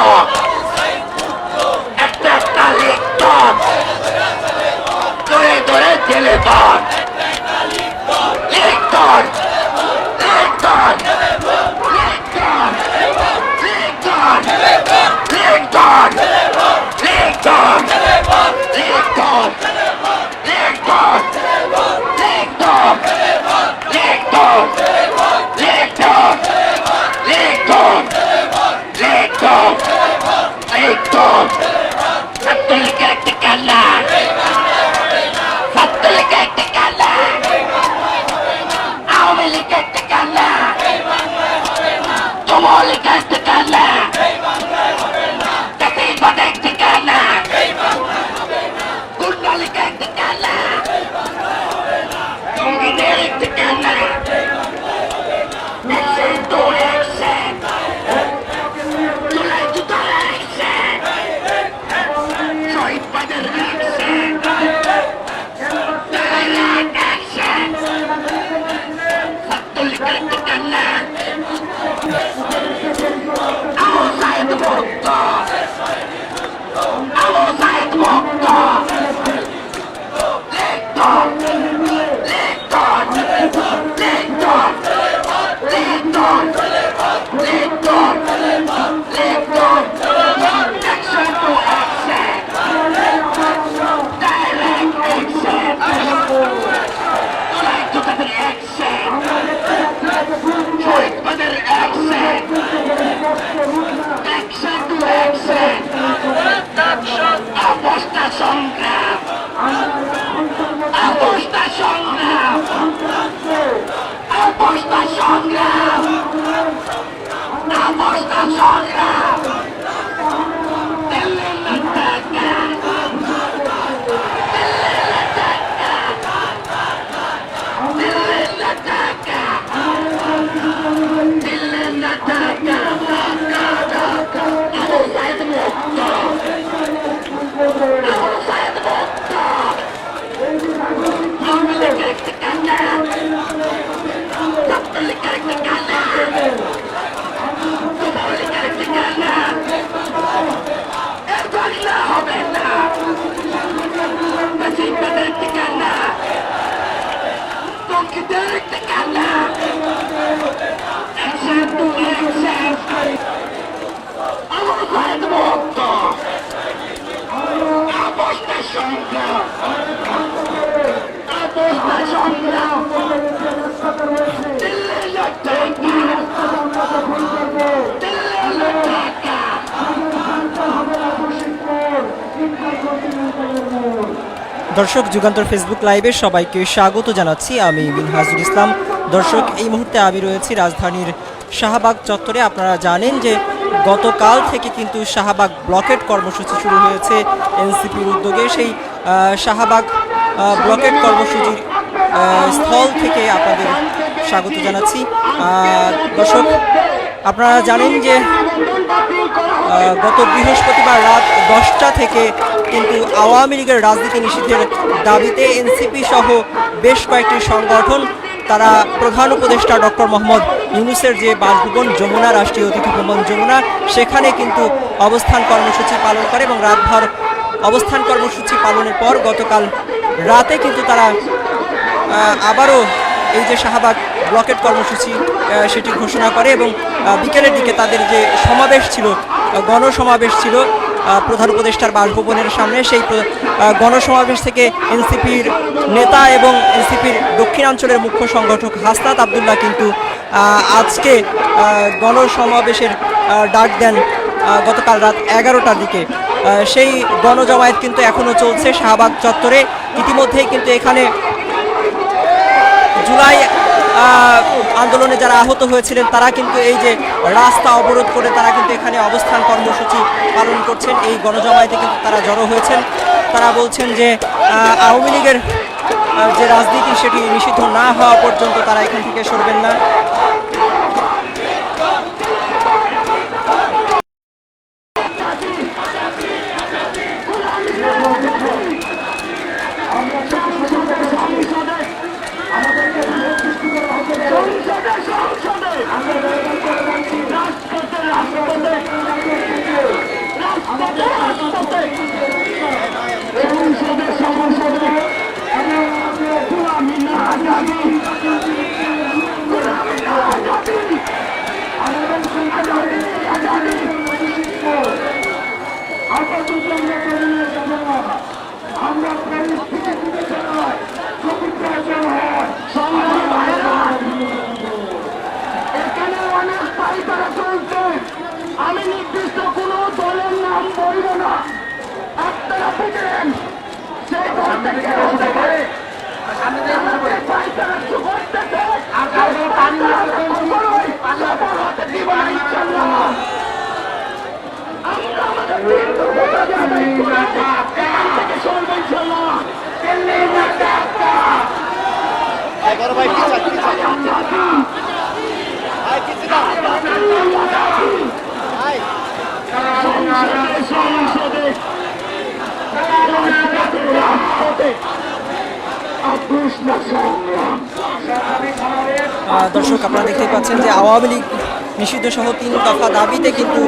power. Tomó le canta cala. Conquer! দর্শক, Jugantor Facebook লাইভে সবাইকে স্বাগত জানাচ্ছি। আমি মিনহাজুল ইসলাম। দর্শক, এই মুহূর্তে আমি রয়েছি রাজধানীর শাহবাগ চত্বরে। আপনারা জানেন যে গতকাল থেকে কিন্তু শাহবাগ ব্লকেট কর্মসূচি শুরু হয়েছে এনসিপির উদ্যোগে। সেই শাহবাগ ব্লকেট কর্মসূচির স্থল থেকে আপনাদের স্বাগত জানাচ্ছি। দর্শক, আপনারা জানেন যে গত বৃহস্পতিবার রাত দশটা থেকে কিন্তু আওয়ামী লীগের রাজনীতি নিষিদ্ধের দাবিতে এনসিপি সহ বেশ কয়েকটি সংগঠন, তারা প্রধান উপদেষ্টা ডক্টর মোহাম্মদ ইউনুসের যে বাসভবন যমুনা, রাষ্ট্রীয় অতিথি ভবন যমুনা, সেখানে কিন্তু অবস্থান কর্মসূচি পালন করে এবং রাতভর অবস্থান কর্মসূচি পালনের পর গতকাল রাতে কিন্তু তারা আবারও এই যে শাহবাগ ব্লকেট কর্মসূচি সেটি ঘোষণা করে এবং বিকেলের দিকে তাদের যে সমাবেশ ছিল, গণসমাবেশ ছিল প্রধান উপদেষ্টার বাসভবনের সামনে সেই গণসমাবেশ থেকে এনসিপির নেতা এবং এনসিপির দক্ষিণাঞ্চলের মুখ্য সংগঠক হাসনাত আবদুল্লাহ কিন্তু আজকে গণসমাবেশের ডাক দেন গতকাল রাত এগারোটার দিকে। সেই গণজমায়েত কিন্তু এখনও চলছে শাহবাগ চত্বরে। ইতিমধ্যেই কিন্তু এখানে জুলাই আন্দোলনে যারা আহত হয়েছিলেন, তারা কিন্তু এই যে রাস্তা অবরোধ করে তারা কিন্তু এখানে অবস্থান কর্মসূচি পালন করছেন। এই গণজমায়েতে কিন্তু তারা জড়ো হয়েছেন। তারা বলছেন যে আওয়ামী লীগের যে রাজনীতি সেটি নিষিদ্ধ না হওয়া পর্যন্ত তারা এখান থেকে সরবেন না। বড় ভাই পিছা ভাই পিছে দাও ভাই সংসদে প্রশ্ন দর্শক, আপনারা দেখতেই পাচ্ছেন যে আওয়ামী লীগ নিষিদ্ধ সহ তিন দফা দাবিতে কিন্তু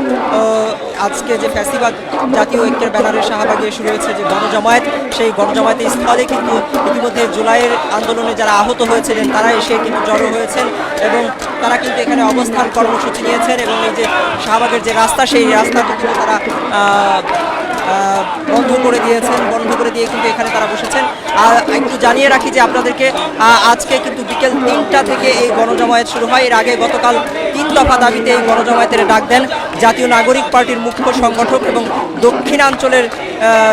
আজকে যে ফ্যাসিবাদ জাতীয় ঐক্যের ব্যানারে শাহবাগে শুরু হয়েছে যে গণজমায়েত, সেই গণজমায়েতের স্থলে কিন্তু ইতিমধ্যে জুলাইয়ের আন্দোলনে যারা আহত হয়েছিলেন তারা এসে কিন্তু জড়ো হয়েছেন এবং তারা কিন্তু এখানে অবস্থান কর্মসূচি নিয়েছেন এবং এই যে শাহবাগের যে রাস্তা, সেই রাস্তাটি কিন্তু তারা বন্ধ করে দিয়েছেন, বন্ধ করে দিয়ে কিন্তু এখানে তারা বসেছেন। আর একটু জানিয়ে রাখি যে আপনাদেরকে আজকে কিন্তু বিকেল তিনটা থেকে এই গণজমায়েত শুরু হয়। এর আগে গতকাল তিন দফা দাবিতে এই গণজমায়েতের ডাক দেন জাতীয় নাগরিক পার্টির মুখ্য সংগঠক এবং দক্ষিণাঞ্চলের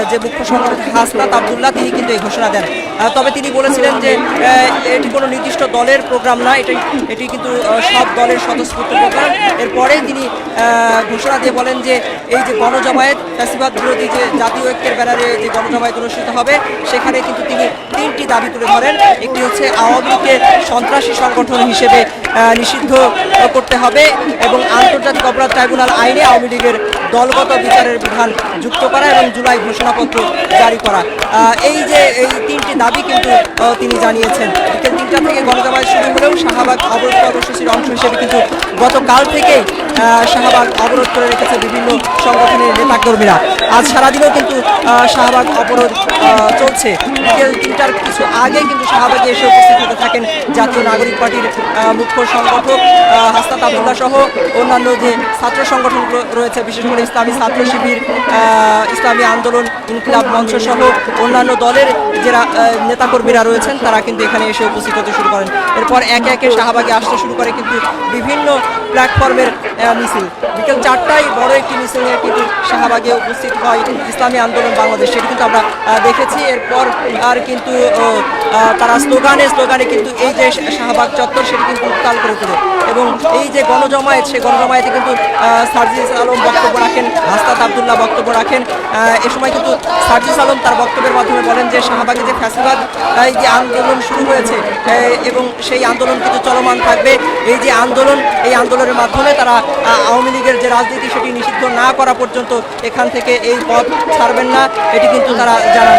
যে মুখ্য সংগঠক হাসনাত আবদুল্লাহ, তিনি কিন্তু এই ঘোষণা দেন। তবে তিনি বলেছিলেন যে এটি কোনো নির্দিষ্ট দলের প্রোগ্রাম না এটি এটি কিন্তু সব দলের স্বতঃস্ফূর্ত প্রোগ্রাম। এরপরেই তিনি ঘোষণা দিয়ে বলেন যে, এই যে গণজমায়েত, ফ্যাসিবাদ বিরোধী যে জাতীয় ঐক্যের ব্যানারে যে গণজমায়েত অনুষ্ঠিত হবে, সেখানে কিন্তু তিনি তিনটি দাবি তুলে ধরেন। একটি হচ্ছে আওয়ামী লীগকে সন্ত্রাসী সংগঠন হিসেবে নিষিদ্ধ করতে হবে এবং আন্তর্জাতিক অপরাধ ট্রাইব্যুনাল আইনে আওয়ামী লীগের দলগত বিচারের বিধান যুক্ত করা এবং জুলাই ঘোষণাপত্র জারি করা। এই যে এই তিনটি দাবি কিন্তু তিনি জানিয়েছেন। বিকেল তিনটা থেকে গণজমায়েত শুরু হলেও শাহবাগ অবরোধ কর্মসূচির অংশ হিসেবে কিন্তু গতকাল থেকেই শাহবাগ অবরোধ করে রেখেছে বিভিন্ন সংগঠনের নেতাকর্মীরা। আজ সারাদিনও কিন্তু শাহবাগ অবরোধ চলছে। বিকেল তিনটার কিছু আগে কিন্তু শাহবাগে এসে উপস্থিত হতে থাকেন জাতীয় নাগরিক পার্টির মুখ্য সংগঠক আহ, হাসনাত আবদুল্লাহ সহ অন্যান্য যে ছাত্র সংগঠনগুলো রয়েছে বিশেষ করে ইসলামী ছাত্র শিবির ইসলামী আন্দোলন ইনকিলাব মঞ্চ সহ অন্যান্য দলের যারা নেতাকর্মীরা রয়েছেন তারা কিন্তু এখানে এসে উপস্থিত হতে শুরু করেন। এরপর একে একে শাহবাগে আসতে শুরু করে কিন্তু বিভিন্ন প্ল্যাটফর্মের মিছিল। বিকেল চারটায় বড় একটি মিছিল নিয়ে কিন্তু শাহবাগে উপস্থিত হয় ইসলামী আন্দোলন বাংলাদেশ। সেটি কিন্তু আমরা দেখেছি এরপর আর কিন্তু তারা স্লোগানে স্লোগানে কিন্তু এই যে শাহবাগ চত্বর সেটি কিন্তু উত্তাল করে তোলে। এবং এই যে গণজমায়েত সেই গণজমায়েতে কিন্তু সার্জিস আলম বক্তব্য রাখেন হাস্তাত আবদুল্লাহ বক্তব্য রাখেন। এ সময় কিন্তু সার্জিস আলম তার বক্তব্যের মাধ্যমে বলেন যে শাহবাগে যে ফ্যাসিবাদ এই যে আন্দোলন শুরু হয়েছে এবং সেই আন্দোলন কিন্তু চলমান থাকবে। এই যে আন্দোলন, এই আন্দোলনের মাধ্যমে তারা আওয়ামী লীগের যে রাজনীতি সেটি নিষিদ্ধ না করা পর্যন্ত এখান থেকে এই পথ ছাড়বেন না, এটি কিন্তু তারা জানান।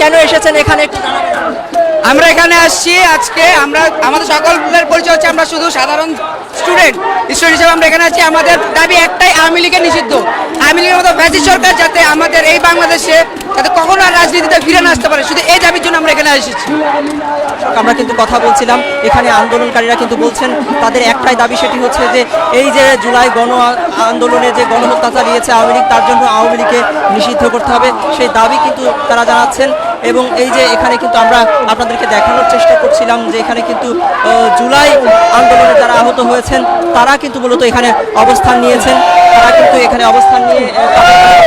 কেন এসেছেন এখানে? আমরা এখানে আসছি আজকে আমরা আমাদের সকলের পরিচয় হচ্ছে আমরা শুধু সাধারণ স্টুডেন্ট স্টুডেন্ট হিসেবে আমরা এখানে আছি। আমাদের দাবি একটাই আওয়ামী লীগের নিষিদ্ধ। আওয়ামী লীগের মতো ফ্যাসি সরকার যাতে আমাদের এই বাংলাদেশে যাতে কখনো আর রাজনীতিতে ফিরে না আসতে পারে শুধু এই দাবির জন্য আমরা এখানে এসেছি। আমরা কিন্তু কথা বলছিলাম এখানে আন্দোলনকারীরা কিন্তু বলছেন তাদের একটাই দাবি সেটি হচ্ছে যে এই যে জুলাই গণ আন্দোলনে যে গণহত্যা চালিয়েছে আওয়ামী লীগ তার জন্য আওয়ামী লীগকে নিষিদ্ধ করতে হবে। সেই দাবি কিন্তু তারা জানাচ্ছেন। এবং এই যে এখানে কিন্তু আমরা আপনাদেরকে দেখানোর চেষ্টা করছিলাম যে এখানে কিন্তু জুলাই আন্দোলনে যারা আহত হয়েছেন, তারা কিন্তু মূলত এখানে অবস্থান নিয়েছেন। তারা কিন্তু এখানে অবস্থান নিয়ে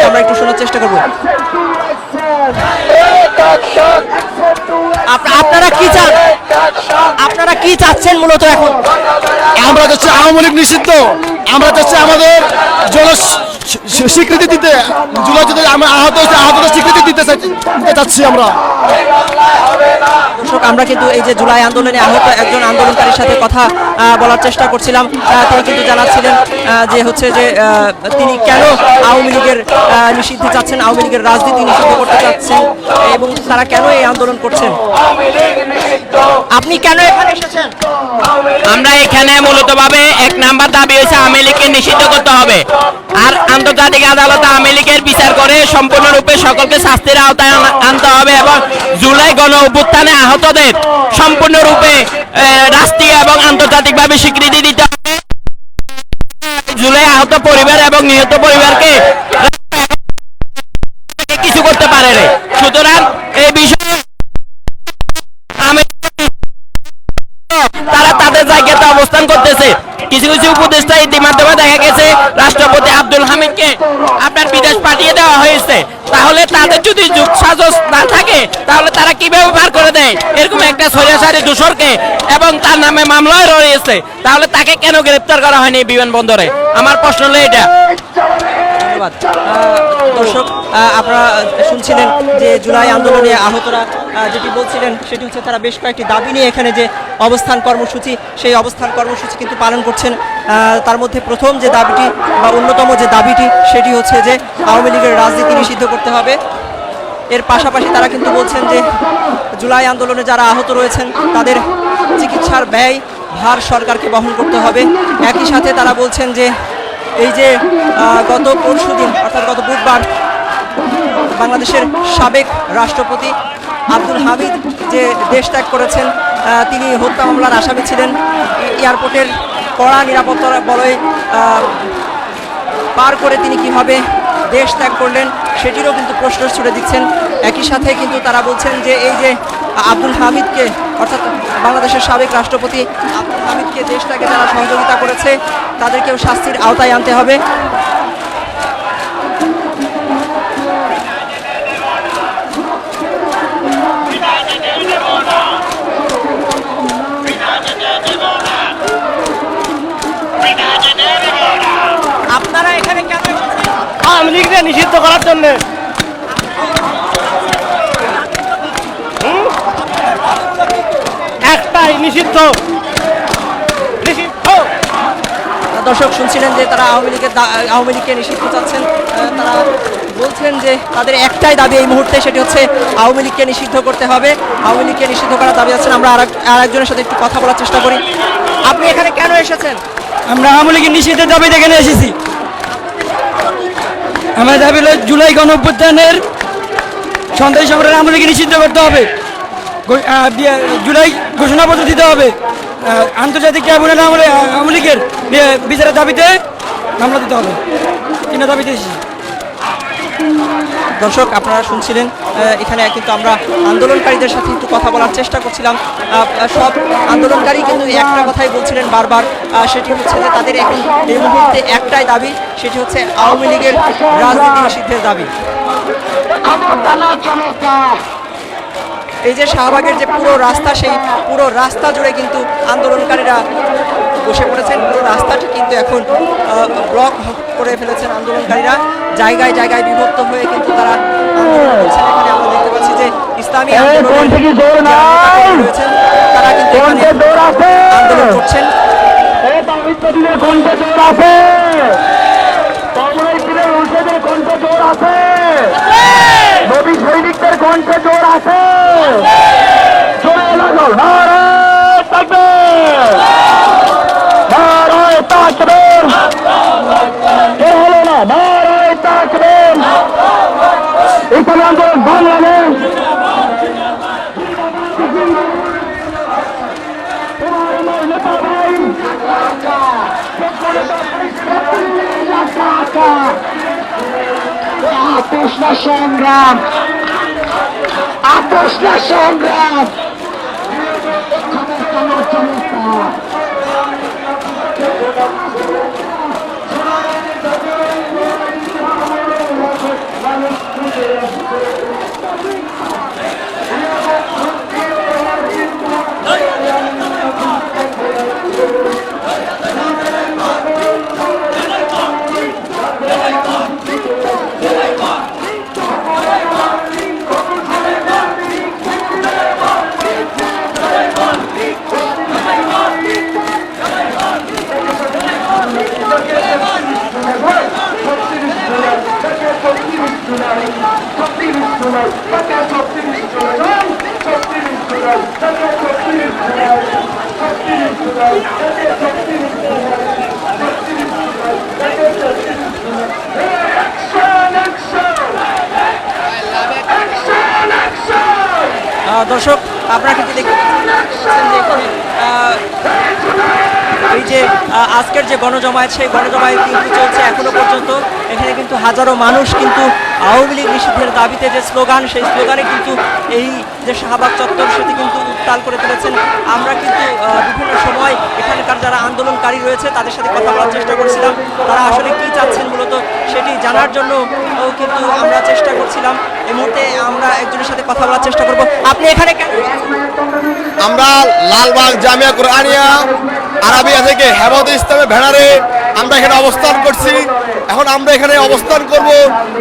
আমরা একটু শোনার চেষ্টা করব। আপ- আপনারা কি চান? আপনারা কি চাচ্ছেন মূলত এখন? আমরা চাচ্ছি আওয়ামী লীগ নিষিদ্ধ। আমরা চাচ্ছি আমাদের জন স্বীকৃতি দিতে। জুলাই যদি আমরা আহত হয়েছে আহতদের স্বীকৃতি দিতে চাচ্ছি আমরা। দর্শক আমরা কিন্তু এই যে জুলাই আন্দোলনে আহত একজন আন্দোলনকারীর সাথে কথা বলার চেষ্টা করছিলাম। আহ, তিনি কিন্তু জানাচ্ছিলেন যে হচ্ছে যে আহ, তিনি কেন আওয়ামী লীগের আহ, নিষিদ্ধ চাচ্ছেন আওয়ামী লীগের রাজনীতি নিষিদ্ধ করতে চাচ্ছেন এবং তারা কেন এই আন্দোলন করছেন? আপনি কেন এখানে আমরা এখানে মূলত ভাবে এক নাম্বার দাবি হয়েছে আওয়ামী লীগকে নিষিদ্ধ করতে হবে। আর আন্তর্জাতিক আদালতে আওয়ামী লীগের বিচার করে সম্পূর্ণরূপে সকলকে শাস্তির আওতায় আনতে হবে এবং জুলাই গণ অভ্যুত্থানে আহতদের সম্পূর্ণরূপে রাষ্ট্রীয় এবং আন্তর্জাতিকভাবে স্বীকৃতি দিতে হবে। জুলাই আহত পরিবার এবং নিহত পরিবারকে অবস্থান করতেছে। কিছু কিছু উপদেষ্টা ইতিমাধ্যমে দেখা গেছে, রাষ্ট্রপতি আব্দুল হামিদকে আপনার বিদেশ পাঠিয়ে দেওয়া হয়েছে। তাহলে তাদের যদি যুগ সাজস না থাকে, তাহলে তারা কীভাবে পার করে দেয়? এরকম একটা সরিয়াসারি দূষরকে এবং তার নামে মামলায় রয়েছে। তাহলে তাকে কেন গ্রেপ্তার করা হয়নি বিমানবন্দরে আমার প্রশ্ন হলো এটা। ধন্যবাদ। দর্শক আপনারা শুনছিলেন যে জুলাই আন্দোলনে আহতরা যেটি বলছিলেন, সেটি হচ্ছে তারা বেশ কয়েকটি দাবি নিয়ে এখানে যে অবস্থান কর্মসূচি, সেই অবস্থান কর্মসূচি কিন্তু পালন করছেন। তার মধ্যে প্রথম যে দাবিটি বা অন্যতম যে দাবিটি, সেটি হচ্ছে যে আওয়ামী লীগের রাজনীতি নিষিদ্ধ করতে হবে। এর পাশাপাশি তারা কিন্তু বলছেন যে জুলাই আন্দোলনে যারা আহত রয়েছেন, তাদের চিকিৎসার ব্যয় ভার সরকারকে বহন করতে হবে। একই সাথে তারা বলছেন যে এই যে গত পরশু দিন, অর্থাৎ গত বুধবার বাংলাদেশের সাবেক রাষ্ট্রপতি আব্দুল হামিদ যে দেশ ত্যাগ করেছেন তিনি হত্যা মামলার আসামি ছিলেন। এয়ারপোর্টের কড়া নিরাপত্তার বলয়ে পার করে তিনি কীভাবে দেশ ত্যাগ করলেন, সেটিরও কিন্তু প্রশ্ন ছুড়ে দিচ্ছেন। একই সাথে কিন্তু তারা বলছেন যে, এই যে আব্দুল হামিদকে, অর্থাৎ বাংলাদেশের সাবেক রাষ্ট্রপতি আব্দুল হামিদকে দেশ ত্যাগে যারা সহযোগিতা করেছে, তাদেরকেও শাস্তির আওতায় আনতে হবে। আপনারা এখানে কেন আওয়ামী লীগকে নিষিদ্ধ করার জন্য। নিষিদ্ধ। নিষিদ্ধ। দর্শক শুনছিলেন যে তারা আওয়ামী লীগের আওয়ামী লীগকে নিষিদ্ধ চাচ্ছেন। তারা বলছেন যে তাদের একটাই দাবি এই মুহূর্তে সেটি হচ্ছে আওয়ামী লীগকে নিষিদ্ধ করতে হবে। আওয়ামী লীগকে নিষিদ্ধ করার দাবি আছেন আমরা আর এক- আর একজনের সাথে একটু কথা বলার চেষ্টা করি। আপনি এখানে কেন এসেছেন? আমরা আওয়ামী লীগের নিষিদ্ধের দাবিতে এখানে এসেছি। আমাদের দাবি হলো জুলাই গণ অভ্যুত্থানের সন্ত্রাসী সংগঠন আওয়ামী লীগকে নিষিদ্ধ করতে হবে। জুলাই ঘোষণাপত্র দিতে হবে। আন্তর্জাতিক ট্রাইব্যুনাল আওয়ামী আওয়ামী লীগের বিচারের দাবিতে মামলা দিতে হবে। তিনটা দাবিতে এসেছি। দর্শক আপনারা শুনছিলেন এখানে কিন্তু আমরা আন্দোলনকারীদের সাথে একটু কথা বলার চেষ্টা করছিলাম। সব আন্দোলনকারী কিন্তু একটা কথাই বলছিলেন বারবার। সেটি হচ্ছে যে তাদের এখন এই মুহূর্তে একটাই দাবি সেটি হচ্ছে আওয়ামী লীগের রাজনীতি নিষিদ্ধের দাবি। এই যে শাহবাগের যে পুরো রাস্তা সেই পুরো রাস্তা জুড়ে কিন্তু আন্দোলনকারীরা বসে পড়েছেন। পুরো রাস্তাটি কিন্তু এখন ব্লক করে ফেলেছেন আন্দোলনকারীরা। জায়গায় জায়গায় বিভক্ত হয়ে কিন্তু তারা আন্দোলন করছেন। এখানে আমরা দেখতে পাচ্ছি যে ইসলামী আন্দোলন রয়েছেন তারা কিন্তু আন্দোলন করছেন এই পাবিত্রীদের কণ্ঠে জোর আছে কংগ্রেসীদের উল্টেদের কণ্ঠে জোর আছে নবী সৈনিকদের কণ্ঠে জোর আছে। জোরে লাগো নারায় তাকবীর। নারায় তাকবীর। এ হলো না, নারায় তাকবীর। ইসলামী আন্দোলন বাংলাদেশ। ভাই আপোষ না সংগ্রাম। আপোষ না সংগ্রাম। ক্ষমতা আজকের যে গণজমায়েত, সেই গণজমায়েত কিন্তু চলছে এখনও পর্যন্ত। এখানে কিন্তু হাজারো মানুষ কিন্তু আওয়ামী লীগ নিষিদ্ধের দাবিতে যে স্লোগান, সেই স্লোগানে কিন্তু এই যে শাহবাগ চত্বর, সেটি কিন্তু উত্তাল করে তুলেছেন। আমরা কিন্তু বিভিন্ন সময় এখানকার যারা আন্দোলনকারী রয়েছে, তাদের সাথে কথা বলার চেষ্টা করছিলাম। তারা আসলে কি চাচ্ছেন মূলত, সেটি জানার জন্য কিন্তু আমরা চেষ্টা করছিলাম। মুহূর্তে আমরা একজনের সাথে কথা বলার চেষ্টা করব। আপনি এখানে কেন? আমরা লালবাগ জামিয়া কোরআনিয়া আরাবিয়া থেকে হেমত ইসলামের ভেড়ারে আমরা এখানে অবস্থান করছি। এখন আমরা এখানে অবস্থান করব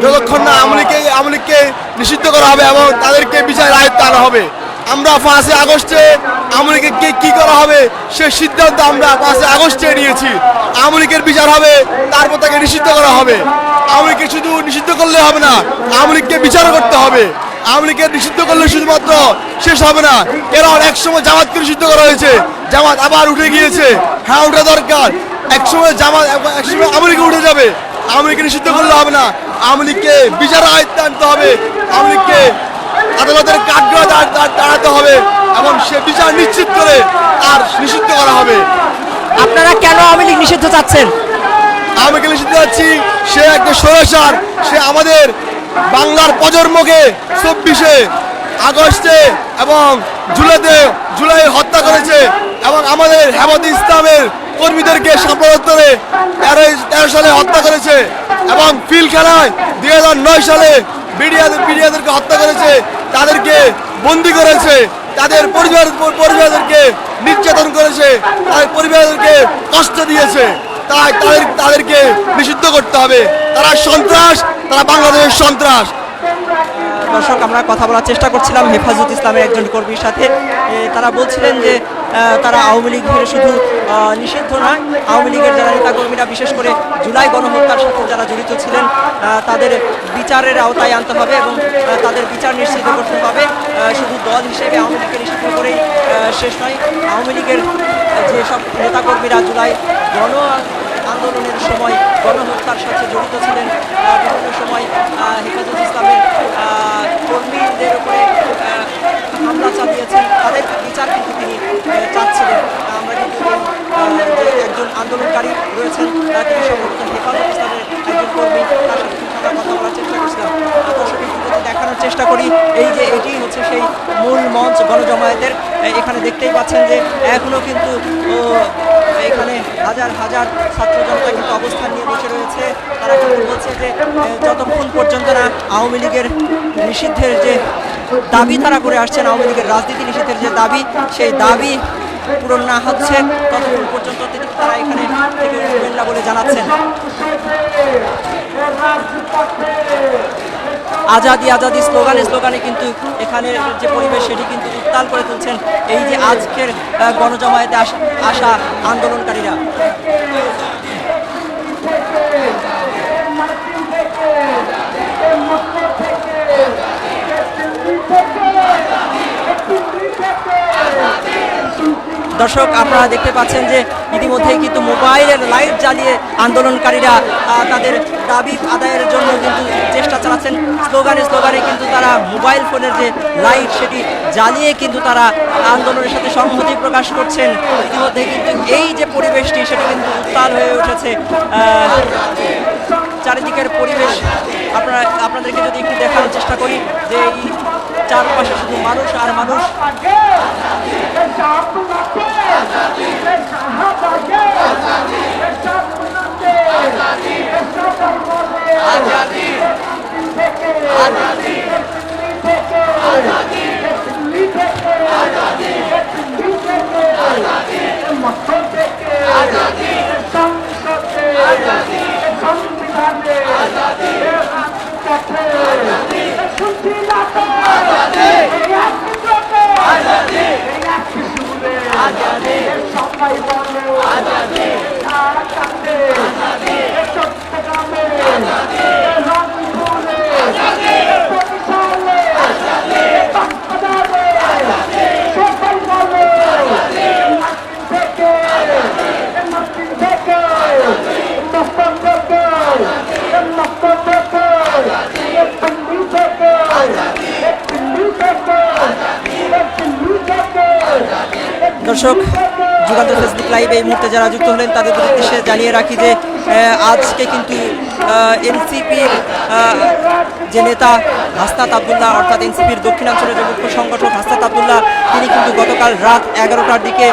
যতক্ষণ না আমলিকে আমলিককে নিষিদ্ধ করা হবে এবং তাদেরকে বিচার আয়ত্ত আনা হবে। আমরা পাঁচই আগস্টে আমলিকে কে কি করা হবে সে সিদ্ধান্ত আমরা পাঁচই আগস্টে নিয়েছি। আমলিকের বিচার হবে, তারপর তাকে নিষিদ্ধ করা হবে। আমলিকে শুধু নিষিদ্ধ করলে হবে না আমলিককে বিচার করতে হবে। আওয়ামী লীগের নিষিদ্ধ করলে শুধুমাত্র শেষ হবে না। কারণ একসময় জামাতকে নিষিদ্ধ করা হয়েছে। জামাত আবার উঠে গিয়েছে। হ্যাঁ উঠে দরকার। একসময় জামাত, একসময় আওয়ামী লীগ উঠে যাবে। আওয়ামী লীগকে নিষিদ্ধ করলে হবে না। লীগকে বিচার আয়ত্তে আনতে হবে। আওয়ামী লীগকে আদালতের কাঠগড়া দাঁড়- দাঁড়- দাঁড়াতে হবে এবং সে বিচার নিশ্চিত করে আর নিষিদ্ধ করা হবে। আপনারা কেন আওয়ামী লীগ নিষিদ্ধ চাচ্ছেন? আমি কেন নিষিদ্ধ যাচ্ছি সে একটা সরেসার সে আমাদের বাংলার প্রজন্মকে চব্বিশে আগস্টে এবং জুলাইতে, জুলাই হত্যা করেছে এবং আমাদের হেমত ইসলামের কর্মীদেরকে সাপ্রদত্তরে তেরো তেরো সালে হত্যা করেছে এবং ফিল খেলায় দুই হাজার নয় সালে বিডিয়াদের বিডিয়াদেরকে হত্যা করেছে, তাদেরকে বন্দি করেছে, তাদের পরিবার, পরিবারদেরকে নির্যাতন করেছে, তাদের পরিবারদেরকে কষ্ট দিয়েছে। তাই তাদের, তাদেরকে নিষিদ্ধ করতে হবে। তারা সন্ত্রাস, তারা বাংলাদেশের সন্ত্রাস। দর্শক, আমরা কথা বলার চেষ্টা করছিলাম হেফাজত ইসলামের একজন কর্মীর সাথে। তারা বলছিলেন যে তারা আওয়ামী লীগের শুধু নিষিদ্ধ নয়, আওয়ামী লীগের যারা নেতাকর্মীরা, বিশেষ করে জুলাই গণহত্যার সাথে যারা জড়িত ছিলেন তাদের বিচারের আওতায় আনতে হবে এবং তাদের বিচার নিশ্চিত করতে হবে। শুধু দল হিসেবে আওয়ামী লীগকে নিষিদ্ধ করেই শেষ নয়, আওয়ামী লীগের যেসব নেতাকর্মীরা জুলাই গণ আন্দোলনের সময় গণহত্যার সাথে জড়িত ছিলেন বিভিন্ন সময় হেফাজত ইসলামের কর্মীদের উপরে হামলা চালিয়েছেন, তাদের বিচার কিন্তু তিনি চাচ্ছিলেন। আমরা কিন্তু যে একজন আন্দোলনকারী রয়েছেন তিনি সম্ভবত হেফাজত ইসলামের একজন কর্মী, তার সাথে কথা বলার চেষ্টা করছিলাম। কিন্তু দেখানোর চেষ্টা করি। এই যে এটি হচ্ছে সেই মূল মঞ্চ, গণজমায়েতের এখানে দেখতেই পাচ্ছেন যে এখনও কিন্তু এখানে হাজার হাজার ছাত্র জনতা কিন্তু অবস্থান নিয়ে বসে রয়েছে। তারা কিন্তু বলছে যে যতক্ষণ পর্যন্ত না আওয়ামী লীগের নিষিদ্ধের যে দাবি তারা করে আসছেন, আওয়ামী লীগের রাজনীতি নিষিদ্ধের যে দাবি, সেই দাবি পূরণ না হচ্ছে, ততক্ষণ পর্যন্ত তারা এখানে থেকে বলে জানাচ্ছেন। আজাদি আজাদি স্লোগানে স্লোগানে কিন্তু এখানে যে পরিবেশ, সেটি কিন্তু উত্তাল করে তুলছেন এই যে আজকের গণজমায়েতে আসা আন্দোলনকারীরা। দর্শক, আপনারা দেখতে পাচ্ছেন যে ইতিমধ্যেই কিন্তু মোবাইলের লাইট জ্বালিয়ে আন্দোলনকারীরা তাদের দাবি আদায়ের জন্য কিন্তু চেষ্টা চালাচ্ছেন। স্লোগানে স্লোগানে কিন্তু তারা মোবাইল ফোনের যে লাইট, সেটি জ্বালিয়ে কিন্তু তারা আন্দোলনের সাথে সংহতি প্রকাশ করছেন। ইতিমধ্যে কিন্তু এই যে পরিবেশটি, সেটি কিন্তু উত্তাল হয়ে উঠেছে। চারিদিকের পরিবেশ, আপনারা আপনাদেরকে যদি একটু দেখানোর চেষ্টা করি যে এই চারপাশে শুধু মানুষ আর মানুষ। সবাই দর্শক, যুগান্তর ফেসবুক লাইভ এই মুহূর্তে যারা যুক্ত হলেন, তাদের উদ্দেশ্যে জানিয়ে রাখি যে আজকে কিন্তু এনসিপির যে নেতা হাসনাত আবদুল্লাহ, অর্থাৎ এনসিপির দক্ষিণাঞ্চলের যে মুখ্য সংগঠক হাসনাত আবদুল্লাহ, তিনি কিন্তু গতকাল রাত এগারোটার দিকে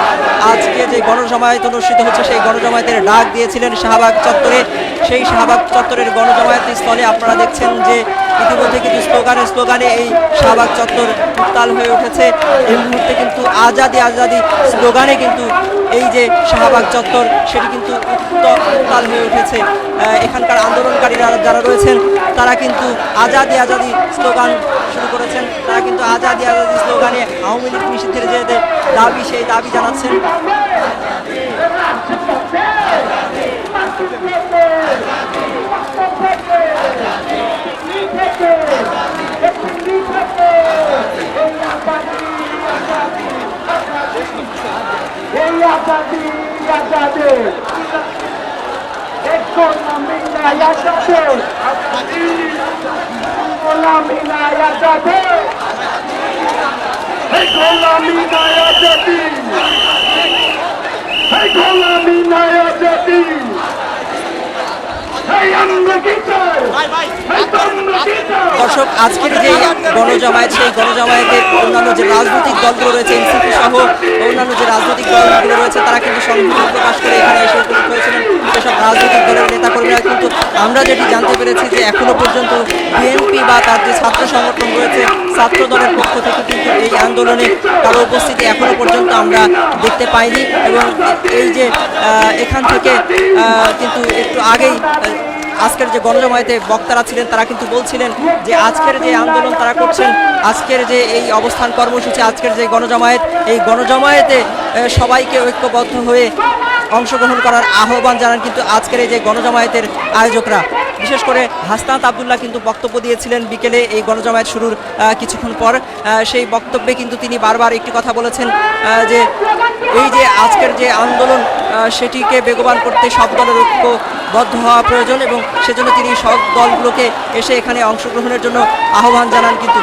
আজকে যে গণজমায়েত অনুষ্ঠিত হচ্ছে, সেই গণজমায়েতের ডাক দিয়েছিলেন শাহবাগ চত্বরে। সেই শাহবাগ চত্বরের গণজমায়েত স্থলে আপনারা দেখছেন যে ইতিমধ্যে কিন্তু স্লোগানে স্লোগানে এই শাহবাগ চত্বর উত্তাল হয়ে উঠেছে। এই মুহূর্তে কিন্তু আজাদি আজাদি স্লোগানে কিন্তু এই যে শাহবাগ চত্বর, সেটি কিন্তু উত্তাল হয়ে উঠেছে। এখানকার আন্দোলনকারীরা যারা রয়েছেন, তারা কিন্তু আজাদি আজাদি স্লোগান শুরু করেছেন। তারা কিন্তু আজাদি আজাদি স্লোগানে আওয়ামী লীগ নিষিদ্ধের যে যে দাবি, সেই দাবি জানাচ্ছেন। এই আজাদি। আজাদি। গোলামি নাই আজাদি। গোলামি নাই আজাদি। এই গোলামি নাই আজাদি। এই গোলামি নাই আজাদি এই আমরা কি চাই এই তোমরা কি চাই দর্শক আজকের যে গণজমায়েত, সেই গণজমায়েতে অন্যান্য যে রাজনৈতিক দলগুলো রয়েছে, এনসিপি সহ অন্যান্য যে রাজনৈতিক দলগুলো রয়েছে, তারা কিন্তু সংহতি প্রকাশ করে এখানে এসে উপস্থিত হয়েছিলেন। সেসব রাজনৈতিক দলের নেতাকর্মীরা কিন্তু আমরা যেটি জানতে পেরেছি যে এখনও পর্যন্ত বিএনপি বা তার যে ছাত্র সংগঠন রয়েছে, ছাত্র দলের পক্ষ থেকে কিন্তু এই আন্দোলনে কারও উপস্থিতি এখনও পর্যন্ত আমরা দেখতে পাইনি এবং এই যে এখান থেকে কিন্তু একটু আগেই আজকের যে গণজমায়েতে বক্তারা ছিলেন, তারা কিন্তু বলছিলেন যে আজকের যে আন্দোলন তারা করছেন, আজকের যে এই অবস্থান কর্মসূচি, আজকের যে গণজমায়েত, এই গণজমায়েতে সবাইকে ঐক্যবদ্ধ হয়ে অংশগ্রহণ করার আহ্বান জানান কিন্তু আজকের এই যে গণজমায়েতের আয়োজকরা। বিশেষ করে হাসনাত আবদুল্লাহ কিন্তু বক্তব্য দিয়েছিলেন বিকেলে এই গণজমায়েত শুরুর কিছুক্ষণ পর। সেই বক্তব্যে কিন্তু তিনি বারবার একটি কথা বলেছেন যে এই যে আজকের যে আন্দোলন সেটিকে বেগবান করতে সব দলের ঐক্যবদ্ধ হওয়া প্রয়োজন এবং সেজন্য তিনি সব দলগুলোকে এসে এখানে অংশগ্রহণের জন্য আহ্বান জানান কিন্তু